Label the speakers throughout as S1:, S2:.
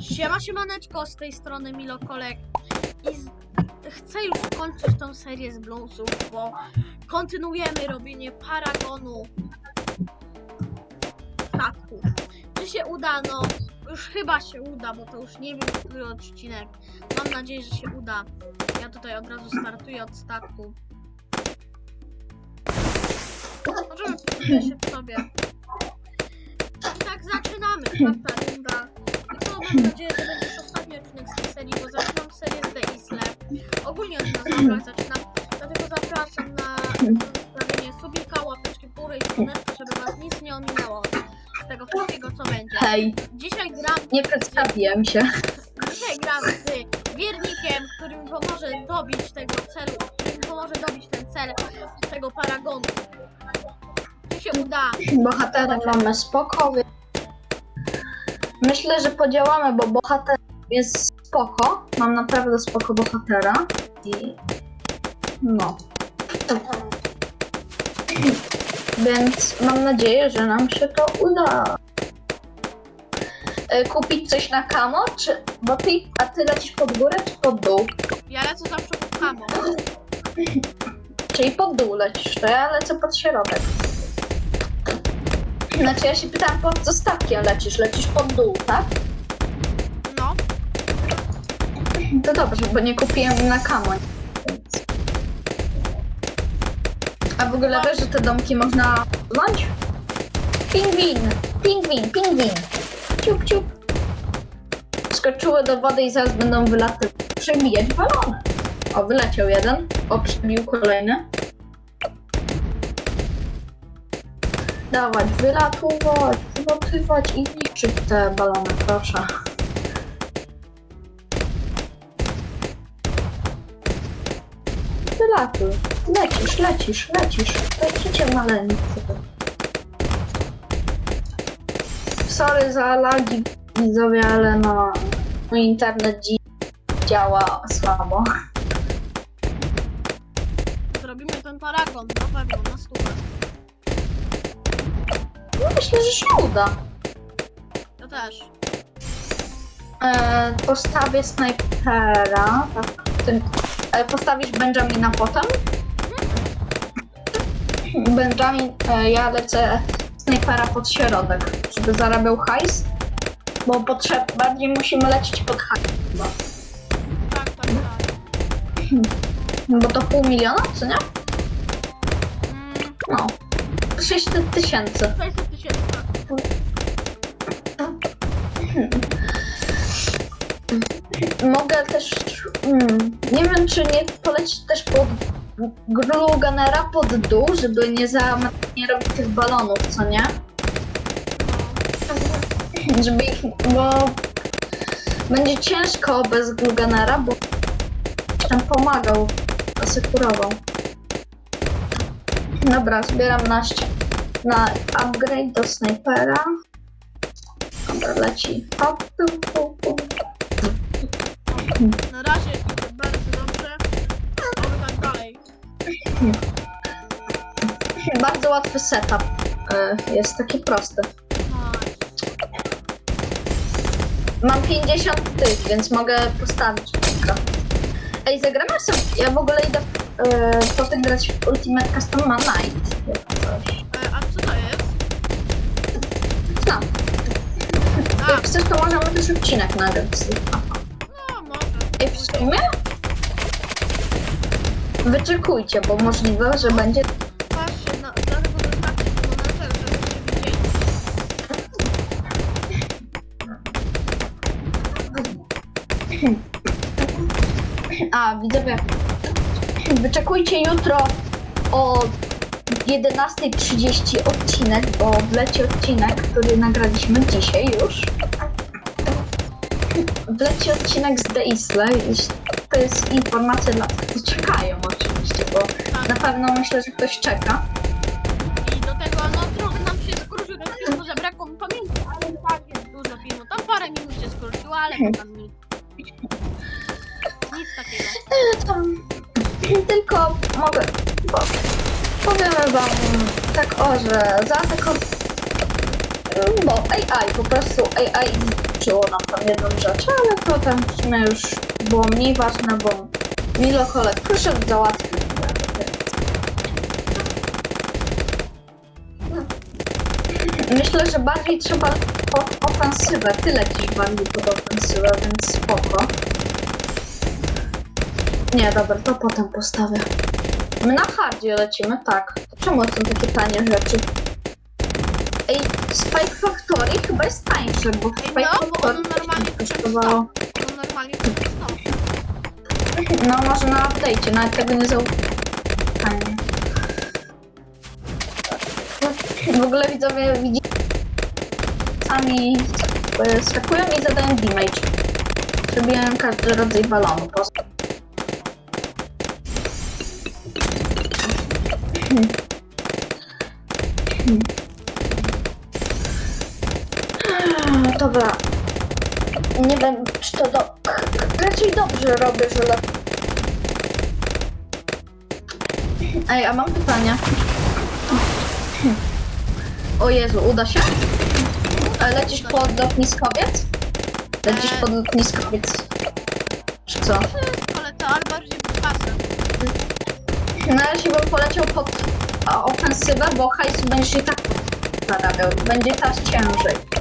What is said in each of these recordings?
S1: Siema, siemaneczko, z tej strony Milo Kolek i z... chcę już skończyć tą serię z Bloomsów, bo kontynuujemy robienie paragonu statków. Czy się uda? No, już chyba się uda, bo to już nie wiem, który odcinek. Mam nadzieję, że się uda. Ja tutaj od razu startuję od statku. Możemy się sobie. I tak zaczynamy, czwarta runda. Mam nadzieję, że będzie już ostatni odcinek z tej serii, bo zaczynam serię z The Isle. Ogólnie od na zabrać zaczynam, dlatego zapraszam na zostawienie subika, łapeczki w górę i dzwoneczka, żeby was nic nie ominęło z tego wszystkiego, co będzie.
S2: Hej,
S1: Dzisiaj gram,
S2: nie przedstawiłem się.
S1: dzisiaj gram z wiernikiem, który mi pomoże dobić tego celu, który mi pomoże dobić ten cel tego paragonu. Czy się uda?
S2: Bohaterem mamy spokowy. Myślę, że podziałamy, bo bohater jest spoko. Mam naprawdę spoko bohatera. I no. To... Więc mam nadzieję, że nam się to uda. E, Kupić coś na kamo, czy. Bo ty, a ty lecisz pod górę czy pod dół?
S1: Ja lecę zawsze pod kamo.
S2: Czyli pod dół lecisz, to ja lecę pod środek. Znaczy ja się pytałam pod co statkiem lecisz, lecisz pod dół, tak?
S1: No,
S2: To dobrze, bo nie kupiłem na kamo. więc- A w ogóle wiesz, że te domki można wziąć? Pingwin, pingwin, pingwin. Ciup, ciup. Skoczyły do wody i zaraz będą wylatywać. Przebijać balony. O, wyleciał jeden. O, przebił kolejny. Dawać, wylatuwać, wylatywać i niszczyć te balony, proszę. Wylatuj. Lecisz, lecisz, lecisz. Lecicie maleńcy. Sorry za lagi widzowie, ale no mój internet dziś działa słabo.
S1: zrobimy ten paragon, na pewno, na stówę.
S2: No myślę, że się uda.
S1: Ja też.
S2: E, postawię snajpera. Tak, tym, e, postawisz Benjamina potem. Benjamin, e, ja lecę snajpera pod środek, żeby zarabiał hajs. Bo potrzeb, bardziej musimy lecieć pod hajs. chyba.
S1: Tak, tak, tak.
S2: Bo to pół miliona, co nie?
S1: Mm,
S2: No. 600 tysięcy.
S1: 600
S2: Mogę też. Mm, nie wiem, czy nie polecić też pod Gunnera pod dół, żeby nie, za, nie robić tych balonów, co nie? Żeby ich. Bo będzie ciężko bez Glue Gunnera, bo tam pomagał, asekurował. Dobra, zbieram na, ści- na upgrade do snajpera. Dobra, leci. Hop, hop, hop, hop.
S1: Na razie idzie bardzo dobrze. Oby tak dalej.
S2: Bardzo łatwy setup. y, Jest taki prosty.
S1: Nice.
S2: Mam 50 tych, więc mogę postawić kilka. Ej, zagramy sobie. Ja w ogóle idę y, potem grać w Ultimate Custom Night. jak coś. Chcesz, to możemy też odcinek nagrać.
S1: no może.
S2: Ej, w sumie? Wyczekujcie, bo możliwe, że będzie
S1: Patrzcie, na, dlatego zostawcie to na cel, żebyście widzieli.
S2: A, widzowie, wyczekujcie jutro o 11.30 odcinek, bo wleci odcinek, który nagraliśmy dzisiaj już. Wleci odcinek z The Isle. jeśli- To jest informacja dla tych, którzy czekają oczywiście, bo na pewno myślę, że ktoś czeka.
S1: I do tego, no trochę nam się skrócił ten film, bo zabrakło mi pamięci, ale tak jest dużo filmu. Tam parę minut się skróciło, ale tam nic. Nic takiego.
S2: Tam tylko mogę. Bo powiemy wam tak o, że zaatakow... Bo AI, po prostu AI zliczyło nam tam jedną rzecz, ale to tam w sumie już było mniej ważne, bo Milo Kolek przyszedł, załatwił. Myślę, że bardziej trzeba pod ofensywę. Ty lecisz bardziej pod ofensywę, więc spoko. Nie, dobra, to potem postawię. My na hardzie lecimy, tak. Czemu są takie tanie rzeczy? Spike Factory chyba jest tańsze, bo Spike
S1: no, bo
S2: Factory
S1: ono normalnie
S2: kosztowało...
S1: No normalnie to jest no.
S2: No może na update'cie, nawet tego nie zauważyłem. W ogóle widzowie widzicie sami e, skakują i zadają damage. Zrobiłem każdy rodzaj balonu. Poza... Dobra. Nie wiem, czy to do... Raczej dobrze robię, że le... Ej, a mam pytanie. O Jezu, uda się? A lecisz pod lotniskowiec? Lecisz pod lotniskowiec. Czy co?
S1: To ale bardziej pod pasem.
S2: Na razie bym poleciał pod a, ofensywę, bo hajsu będziesz i tak zarabiał. Będzie teraz ciężej.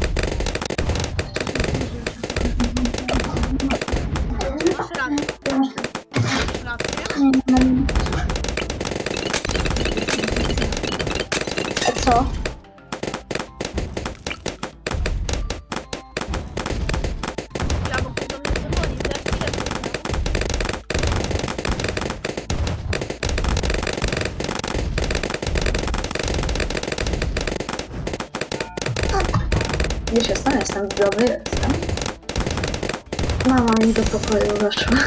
S2: Jestem, zdrowy, jestem. Mama mi do pokoju weszła.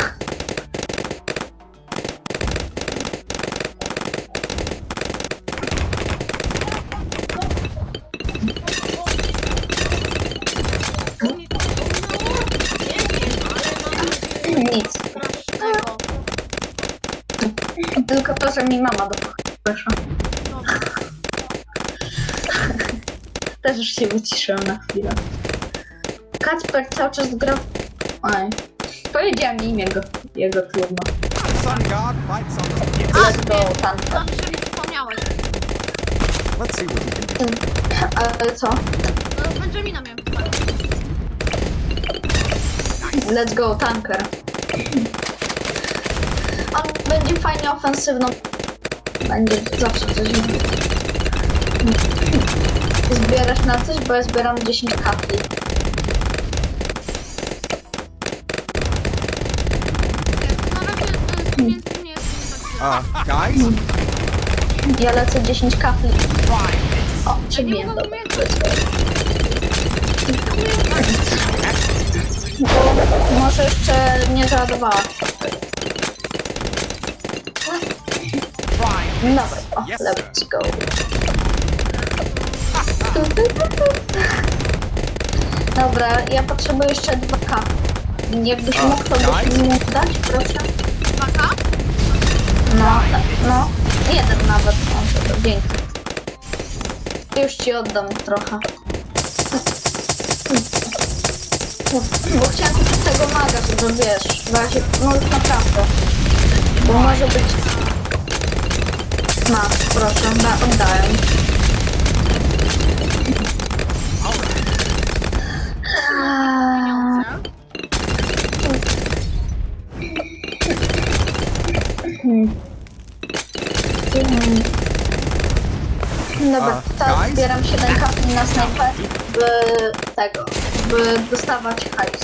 S2: Nic. Tylko to, że mi mama do pokoju. Też już się wyciszyłem na chwilę. Kacper cały czas gra... Oj. Powiedziałem imię go, jego trudno.
S3: Sun God fights on the yes.
S2: Let's go, Tanka.
S1: Dobrze, że mi wspomniałeś.
S3: Let's see what we can do.
S2: Ale co?
S1: No, Benjamina miałem.
S2: Let's go, tanker. On będzie fajnie ofensywną. Będzie zawsze coś. Zbierasz na coś, bo ja zbieram 10 kapli.
S1: Na razie e, z pieniędzy nie nie.
S3: Uh, guys,
S2: Ja lecę 10 kapli. O, przebiję
S1: mogę
S2: dobra.
S1: umieć.
S2: Bo może jeszcze nie załadowała. Dobra, o,
S3: Yes, sir.
S2: let's go. Dobra, ja potrzebuję jeszcze 2K. Jakbyś
S3: A,
S2: mógł, to byś mi mógł dać, proszę? No, no, jeden nawet. O, to dzięki. Już ci oddam trochę. Bo chciałem kupić tego maga, żeby wiesz, w razie, no już naprawdę. Bo może być... Masz, proszę, da, oddałem. Zbieram 7 kapli na snajper, by tego, by dostawać hajs.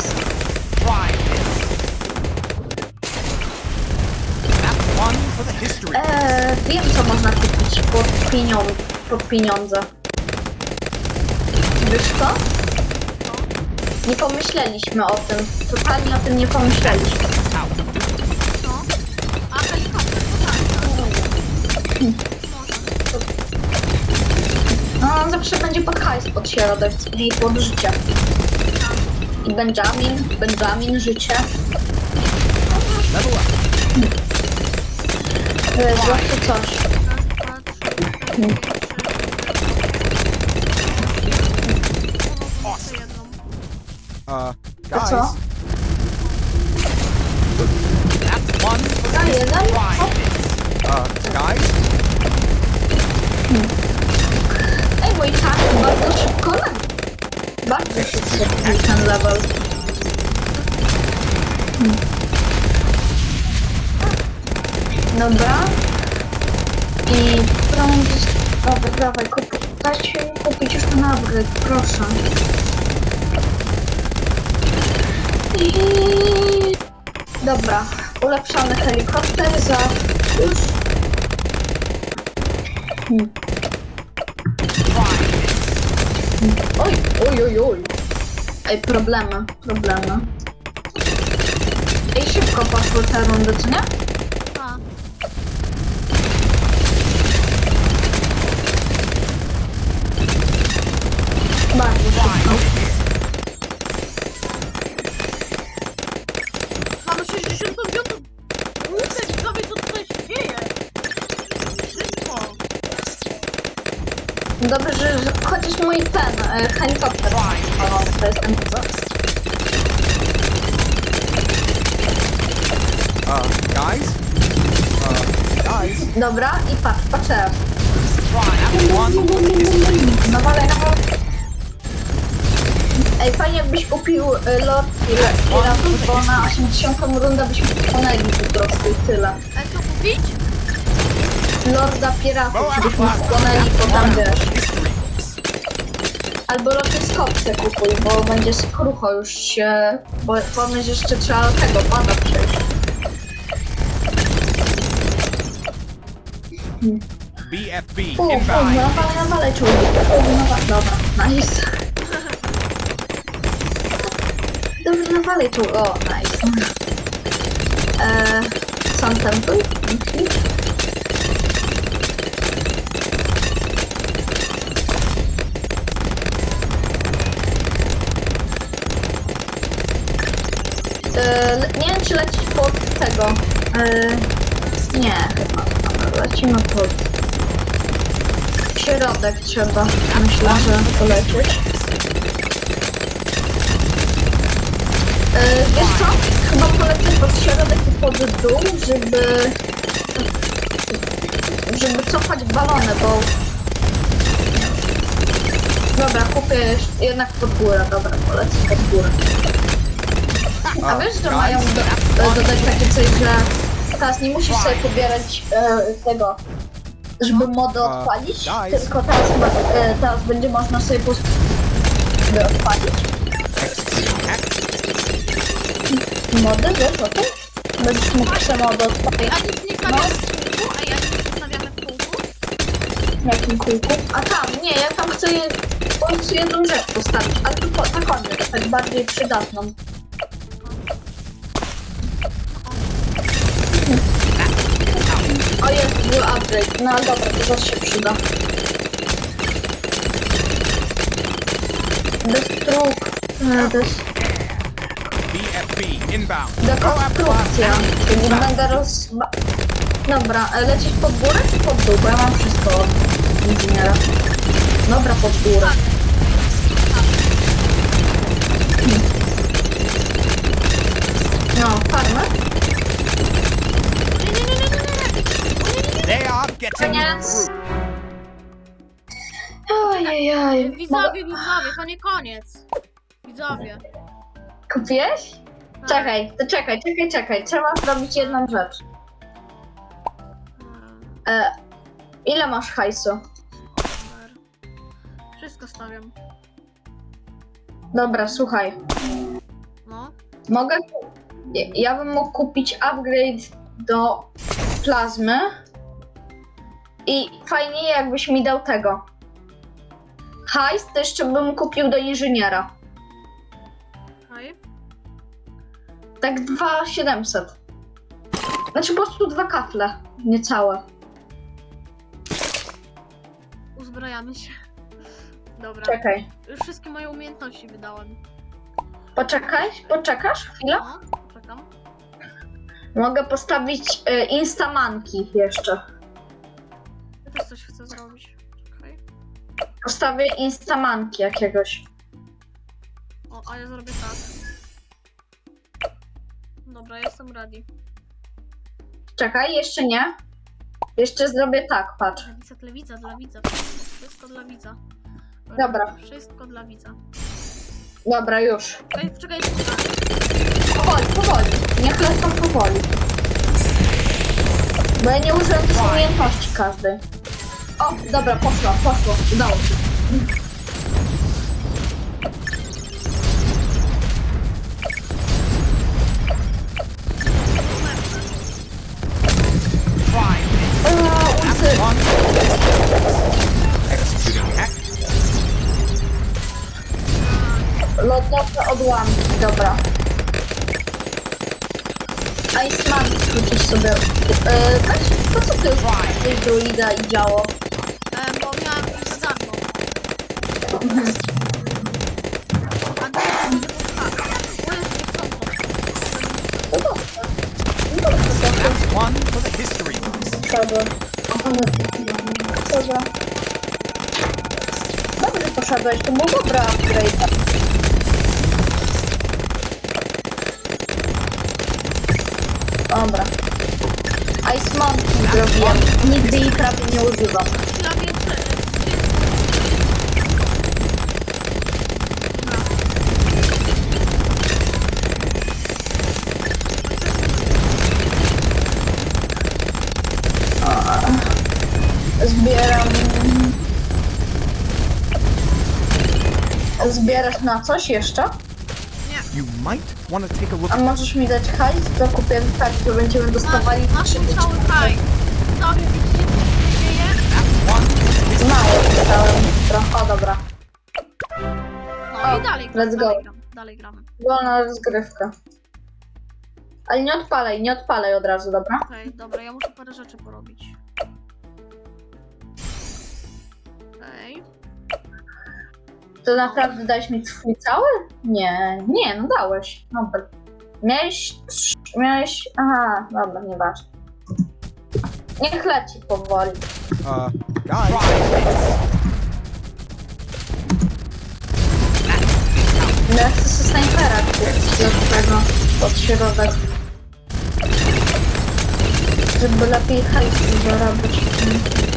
S2: Eee, wiem co można kupić pod, pieniądze, pod pieniądze. Wiesz co? Nie pomyśleliśmy o tym. Totalnie o tym nie pomyśleliśmy. Zawsze będzie pod hajs, pod środek i pod życie. I Benjamin, Benjamin, życie. Zawsze coś.
S3: Uh,
S2: To
S3: guys,
S2: co?
S3: that's one for. Uh, guys,
S2: Ej, mój tak bardzo szybko leci. Bardzo szybko level. Hmm. Dobra. I prąd... Dobra, dawaj, kup... Dajcie mi kupić już ten upgrade, proszę. I... Dobra, ulepszamy helikopter za... Już... Hmm. Oj, oj, oj, oj. Ej, problemy, problemy. Ej, szybko poszły te rundy, co nie? Dobrze, że chociaż mój ten e, helikopter. O, to jest ten
S3: uh, guys, uh, guys,
S2: Dobra, i patrz, patrz teraz.
S3: that's one for this prize.
S2: Nawalaj, nawalaj. Ej, fajnie jakbyś kupił y, Lord Piratów, bo na 80 rundę byśmy pokonali po prostu i tyle.
S1: A co kupić?
S2: Lorda Piratów, żebyśmy pokonali, bo tam wiesz. Albo lotyskopce kupuj, bo będzie skrucho już się... Bo pomyśl, jeszcze trzeba tego pada przejść.
S3: BFB
S2: U, u,
S3: inbound.
S2: nawalaj, nawalaj czołgi. U, nawalaj, dobra, nice. Dobra, nawalaj czołgi. O, nice. Eee? Mhm. Eee, nie wiem, czy lecieć pod tego. Eee, nie, chyba. Dobra, lecimy pod środek trzeba, myślę, że polecieć. Yy, wiesz co? Chyba polecę pod środek i pod dół, żeby... żeby cofać balony, bo... Dobra, kupię jednak pod górę, dobra, polecę pod górę. A wiesz, że
S3: guys,
S2: mają do, dodać takie coś, że teraz nie musisz sobie pobierać e, tego, żeby mody
S3: A,
S2: odpalić,
S3: guys.
S2: tylko teraz, chyba, e, teraz będzie można sobie po żeby odpalić
S3: execute hack.
S2: mody, wiesz o tym? Będziesz mógł
S1: Ej,
S2: odpalić
S1: a nic nie stawiamy w kółku? A nic nie stawiamy w kółku?
S2: w jakim kółku. A tam, nie, ja tam chcę, je- po prostu jedną rzecz postawić, ale tylko na koniec, tak bardziej przydatną. Upgrade, no ale dobra, to zaraz się przyda. Destruk... Des...
S3: BFB inbound.
S2: Dekonstrukcja. Czyli będę roz... Dobra, e, lecieć pod górę czy pod dół? Bo ja mam wszystko od inżyniera. Dobra, pod górę. No, farmę? Koniec.
S1: Widzowie, widzowie, to nie koniec. Widzowie.
S2: Kupiłeś?
S1: Tak.
S2: Czekaj, to czekaj, czekaj, czekaj. Trzeba zrobić jedną rzecz. E, ile masz hajsu?
S1: Super. Wszystko stawiam.
S2: Dobra, słuchaj.
S1: No.
S2: Mogę. Ja bym mógł kupić upgrade do plazmy. I fajnie, jakbyś mi dał tego. Hajs to jeszcze bym kupił do inżyniera.
S1: Okej.
S2: Tak 2700. Znaczy po prostu dwa kafle, niecałe.
S1: Uzbrajamy się. Dobra.
S2: Czekaj.
S1: Już wszystkie moje umiejętności wydałem.
S2: Poczekaj, poczekasz chwilę?
S1: No, czekam.
S2: Mogę postawić y, instamanki jeszcze.
S1: Też coś chcę zrobić. Okej.
S2: Postawię instamanki jakiegoś.
S1: O, a ja zrobię tak. Dobra, jestem ready.
S2: Czekaj, jeszcze nie. Jeszcze zrobię tak, patrz.
S1: Dla widza, dla widza. Wszystko dla widza.
S2: Dobra.
S1: Wszystko dla widza.
S2: Dobra, już.
S1: Czekaj, czekaj, czekaj.
S2: Powoli, powoli. Niech lecą powoli. Bo ja nie użyłem tej umiejętności każdej. O, dobra, poszło, poszło. Udało się.
S3: Executing hack.
S2: Lodowe odłamki, dobra. Iceman skrócić sobie. Eee, weź, po co ty już tej druida i działo?
S1: E, bo miałem ich za darmo. A drugi będzie był tak. O Jezu, nie chcą to.
S2: No dobrze. No dobrze, dobrze.
S3: That's one for the history books.
S2: Dobra. Dobra. Dobrze poszedłeś, to był dobra upgrade. Dobra. Ice Monkey zrobiłem. Nigdy jej prawie nie używam.
S1: Dla mnie czy...
S2: Zbieram... Zbierasz na coś jeszcze?
S3: You might want to take a look
S2: A możesz mi dać hajs? To kupię tak, że będziemy dostawali
S1: Masz
S2: trzy
S1: cały haj. Sobie widzicie, co się dzieje?
S2: Mało dostałem. Trochę, o dobra.
S1: No
S2: O,
S1: i dalej,
S2: let's go.
S1: dalej, gramy, dalej gramy.
S2: Wolna rozgrywka. Ale nie odpalaj, nie odpalaj od razu, dobra?
S1: Okej, dobra, ja muszę parę rzeczy porobić. Okej.
S2: To naprawdę dałeś mi swój cały? Nie, nie, no dałeś. Dobra. Miałeś, miałeś, aha, dobra, nieważne. Niech leci powoli.
S3: Uh, guys.
S2: No ja chcę sobie snajpera kupić do tego, środek. Żeby lepiej hajsu zarabiać.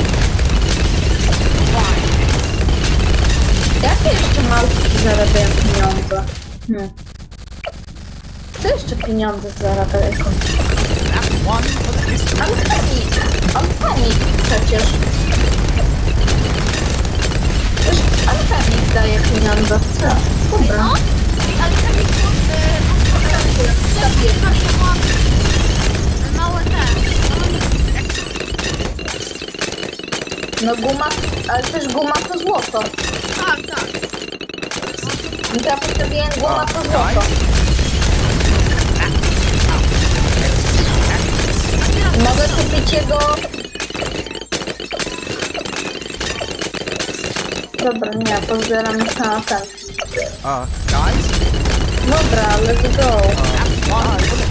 S2: Jakie jeszcze małpki zarabiają pieniądze? Hmm. Co jeszcze pieniądze
S3: the history
S2: Alchemik! Alchemik przecież. Alchemik daje pieniądze. Co? Dobra.
S1: Ale tak e, małe te,
S2: No guma, ale też guma to złoto.
S1: Tak, tak.
S2: Ja postawiłem guma to złoto. Mogę kupić jego... Dobra, nie, pozbieram na ten.
S3: Uh, guys.
S2: Dobra, let's go.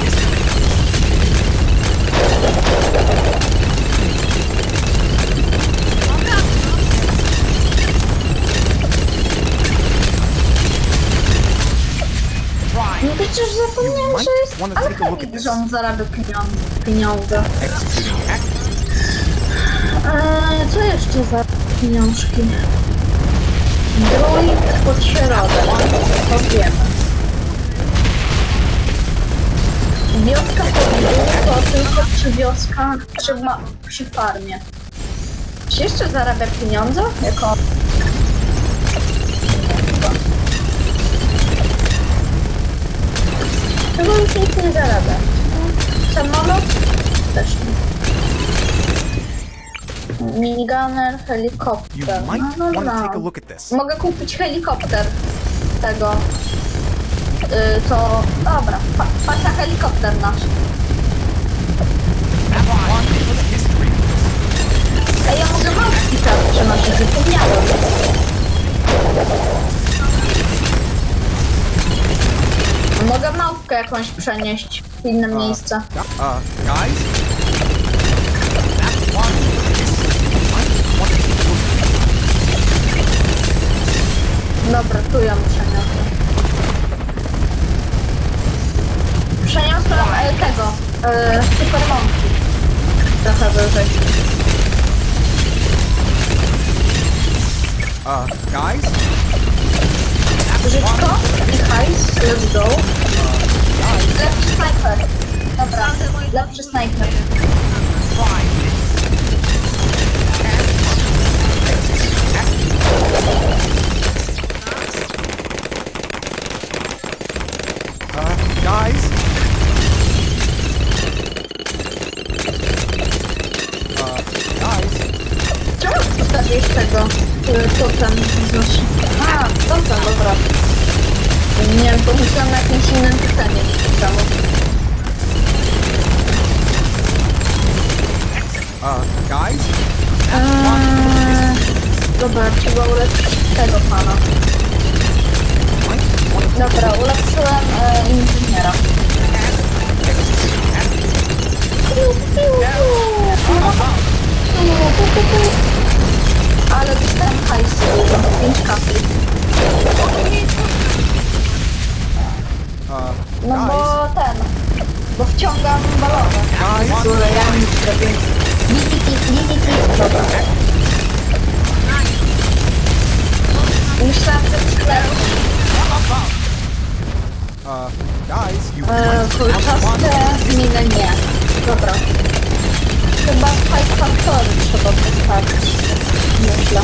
S2: Przecież zapomniałem, że jest
S3: wanna take a look at
S2: alchemik,
S3: this?
S2: że on zarabia pieniądze. pieniądze.
S3: Executing.
S2: Eee, co jeszcze za pieniążki? Druid pod środek. To wiemy. Wioska pod dół to tylko przy wioskach, przy, ma, przy farmie. Czy jeszcze zarabia pieniądze? Jako... Chyba już nic nie zarabia. Samolot? Też nie. Minigunner,
S3: You
S2: helikopter.
S3: might
S2: No, no,
S3: want to
S2: no.
S3: take a look at this.
S2: Mogę kupić helikopter tego. Y, to. Dobra, pa, patrz na helikopter nasz. jakąś przenieść w inne miejsce.
S3: Uh, guys?
S2: Dobra, tu ją przeniosę. Przeniosłem e, tego, e, supermonki. Trochę wyżej.
S3: uh, guys?
S2: That Życzko one i hajs, let's go. Lepszy snajper. Dobra, lepszy snajper. 5 kapli.
S3: Uh,
S2: No bo ten, bo wciągam balonę.
S3: Guys?
S2: Które ja nic zrobię. DTT, DTT, dobra. Myślałam, że sklepu.
S3: Uh, guys, you
S2: Eee, Kulczaste miny nie. Dobra. Chyba Fight Factory trzeba postawić. Myślę.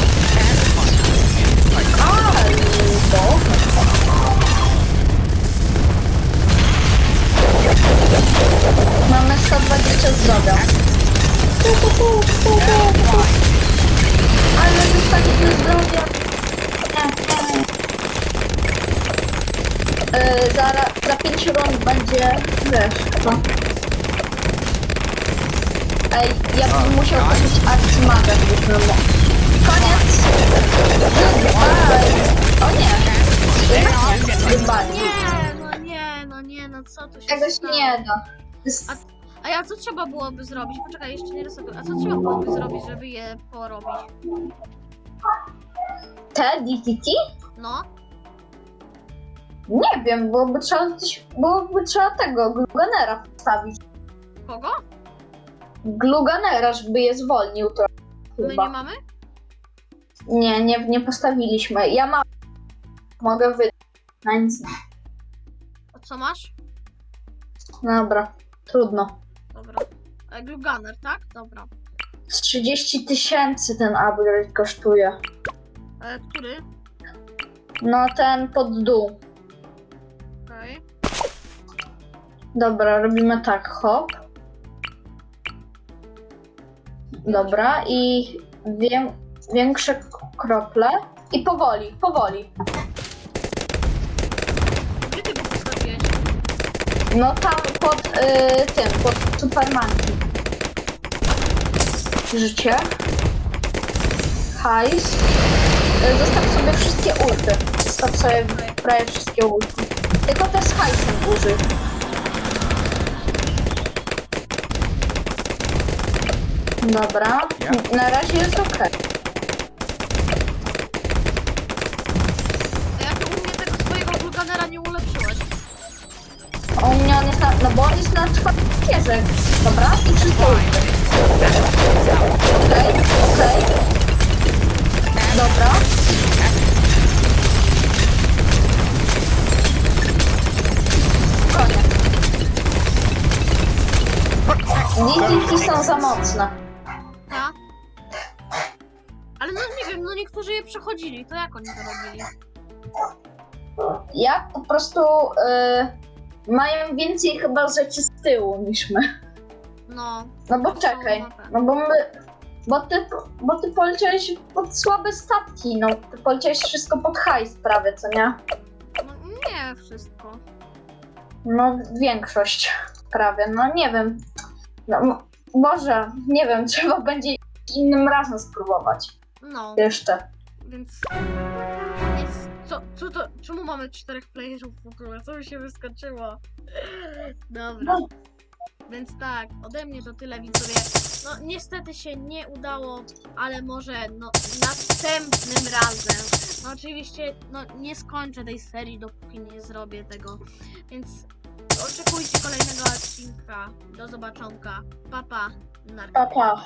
S2: Mamy 120 zdrowia. Ale dostaliśmy zdrowia. Yy, za, za 5 rund będzie co? Ej, ja bym musiał kupić arcymaga, gdybyśmy mo- Koniec! Goodbye! O nie! Goodbye.
S1: Nie, no nie, no nie, no co tu się
S2: Tego się
S1: stało?
S2: nie da.
S1: A ja co trzeba byłoby zrobić? Poczekaj, jeszcze nie rysuję. A co trzeba byłoby zrobić, żeby je porobić?
S2: Te DTT?
S1: No,
S2: Nie wiem, byłoby trzeba, coś- byłoby trzeba tego, gluganera wstawić.
S1: kogo?
S2: Gluganera, żeby je zwolnił to
S1: My
S2: chyba.
S1: nie mamy?
S2: Nie, nie, nie postawiliśmy. Ja mam. Mogę wydać. Na nic. nie.
S1: A co masz?
S2: Dobra, trudno.
S1: Dobra. E, Gluganer, tak? Dobra.
S2: Z 30 tysięcy ten upgrade kosztuje.
S1: E, który?
S2: No ten pod dół.
S1: Okej.
S2: Dobra, robimy tak, hop. Dobra, i wię, większe krople. I powoli, powoli.
S1: Gdzie ty go postawiłeś?
S2: No tam pod y, tym, pod Supermanki. Życie. Hajs. Y, Zostaw sobie wszystkie ulty. Zostaw sobie prawie wszystkie ulty. Tylko te z hajsem użyj. Dobra.
S3: Ja.
S2: Na razie jest ok. Bo on jest na czwartym pierze. Dobra. I wszystkie ulty. Okej, okej. Dobra. Koniec. Niki są za mocne.
S1: Ta? Ale no nie wiem, no niektórzy je przechodzili, to jak oni to robili?
S2: Jak po prostu y, mają więcej chyba rzeczy z tyłu niż my.
S1: No.
S2: No bo czekaj, no bo my, bo ty, bo ty poleciałeś pod słabe statki, no ty poleciałeś wszystko pod hajs prawie, co nie?
S1: No nie wszystko.
S2: No większość prawie, no nie wiem. No nie wiem, trzeba będzie innym razem spróbować
S1: No,
S2: jeszcze.
S1: więc... Co, co to, czemu mamy czterech playerów w ogóle? Co mi się wyskoczyło? Dobra. Więc tak, ode mnie to tyle widzowie. No niestety się nie udało, ale może no następnym razem. No oczywiście no nie skończę tej serii dopóki nie zrobię tego. Więc oczekujcie kolejnego odcinka. Do zobaczonka. Papa. Pa.
S2: Pa, pa.